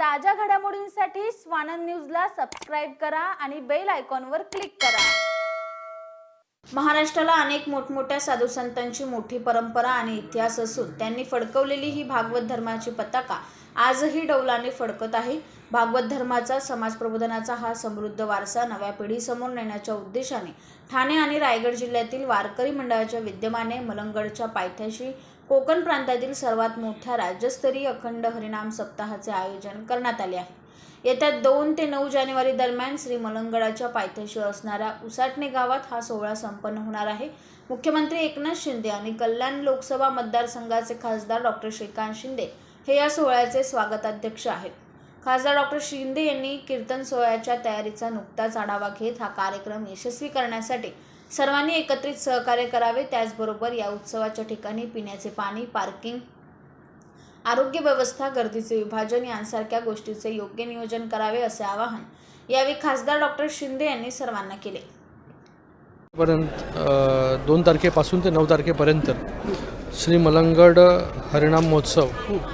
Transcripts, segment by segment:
ताज्या घडामोडींसाठी स्वानंद न्यूजला सबस्क्राईब करा आणि बेल आयकॉनवर क्लिक करा. महाराष्ट्राला अनेक मोठमोठ्या साधू संतांची मोठी परंपरा आणि इतिहास असून त्यांनी फडकवलेली ही भागवत धर्माची पताका आजही डौलाने फडकत आहे. भागवत धर्माचा समाज प्रबोधनाचा हा समृद्ध वारसा नव्या पिढीसमोर नेण्याच्या उद्देशाने ठाणे आणि रायगड जिल्ह्यातील वारकरी मंडळाच्या विद्यमाने मलंगडच्या पायथ्याशी कोकण प्रांतातील सर्वात मोठ्या राज्यस्तरीय अखंड हरिनाम सप्ताहाचे आयोजन करण्यात आले आहे. येत्या दोन ते नऊ जानेवारी दरम्यान श्री मलंगडाच्या पायथ्याशी असणाऱ्या उसाटणे गावात हा सोहळा संपन्न होणार आहे. मुख्यमंत्री एकनाथ शिंदे आणि कल्याण लोकसभा मतदारसंघाचे खासदार डॉक्टर श्रीकांत शिंदे हे या सोहळ्याचे स्वागताध्यक्ष आहेत. खासदार डॉक्टर शिंदे यांनी कीर्तन सोहळ्याच्या तयारीचा नुकताच आढावा घेत हा कार्यक्रम यशस्वी करण्यासाठी सर्वांनी एकत्रित सहकार्य करावे त्याचबरोबर या उत्सवाच्या ठिकाणी पिण्याचे पाणी पार्किंग आरोग्य व्यवस्था गर्दीचे विभाजन यांसारख्या गोष्टीचे योग्य नियोजन करावे असे आवाहन यावेळी खासदार डॉक्टर शिंदे यांनी सर्वांना केले. पर्यंत दोन तारखेपासून ते नऊ तारखेपर्यंत श्री मलंगड हरिणाम महोत्सव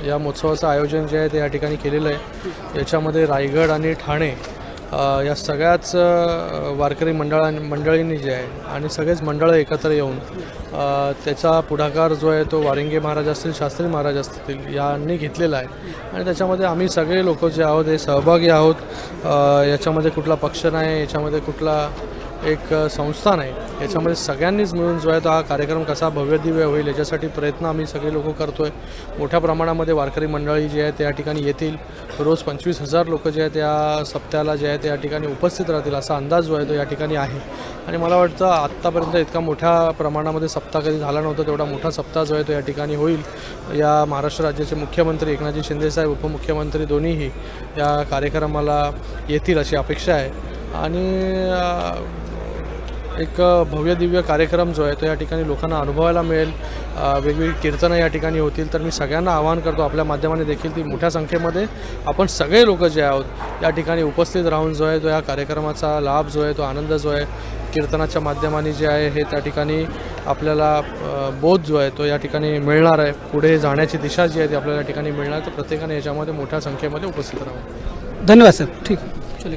या महोत्सवाचं आयोजन जे आहे ते या ठिकाणी केलेलं आहे. याच्यामध्ये रायगड आणि ठाणे या सगळ्याच वारकरी मंडळां मंडळींनी जे आहे आणि सगळेच मंडळं एकत्र येऊन त्याचा पुढाकार जो आहे तो वारिंगे महाराज असतील शास्त्री महाराज असतील यांनी घेतलेला आहे. आणि त्याच्यामध्ये आम्ही सगळे लोक जे आहोत हे सहभागी आहोत. याच्यामध्ये कुठला पक्ष नाही याच्यामध्ये कुठला एक संस्थान आहे. याच्यामध्ये सगळ्यांनीच मिळून जो आहे तो हा कार्यक्रम कसा भव्यदिव्य होईल याच्यासाठी प्रयत्न आम्ही सगळे लोक करतो आहे मोठ्या प्रमाणामध्ये वारकरी मंडळी जी आहे त्या ठिकाणी येतील. रोज पंचवीस हजार लोक जे आहेत त्या सप्त्याला जे आहे त्या ठिकाणी उपस्थित राहतील असा अंदाज जो आहे तो या ठिकाणी आहे. आणि मला वाटतं आत्तापर्यंत इतका मोठ्या प्रमाणामध्ये सप्ताह कधी झाला नव्हता तेवढा मोठा सप्ताह जो आहे तो या ठिकाणी होईल. या महाराष्ट्र राज्याचे मुख्यमंत्री एकनाथजी शिंदेसाहेब उपमुख्यमंत्री दोन्हीही या कार्यक्रमाला येतील अशी अपेक्षा आहे. आणि एक भव्य दिव्य कार्यक्रम जो आहे तो या ठिकाणी लोकांना अनुभवायला मिळेल. वेगवेगळी कीर्तनं या ठिकाणी होतील. तर मी सगळ्यांना आवाहन करतो आपल्या माध्यमाने देखील ती मोठ्या संख्येमध्ये आपण सगळे लोक जे आहोत या ठिकाणी उपस्थित राहून जो आहे तो या कार्यक्रमाचा लाभ जो आहे तो आनंद जो आहे कीर्तनाच्या माध्यमाने जे आहे हे त्या ठिकाणी आपल्याला बोध जो आहे तो या ठिकाणी मिळणार आहे. पुढे जाण्याची दिशा जी आहे ती आपल्याला या ठिकाणी मिळणार तर प्रत्येकाने याच्यामध्ये मोठ्या संख्येमध्ये उपस्थित राहावं. धन्यवाद सर. ठीक. चलिए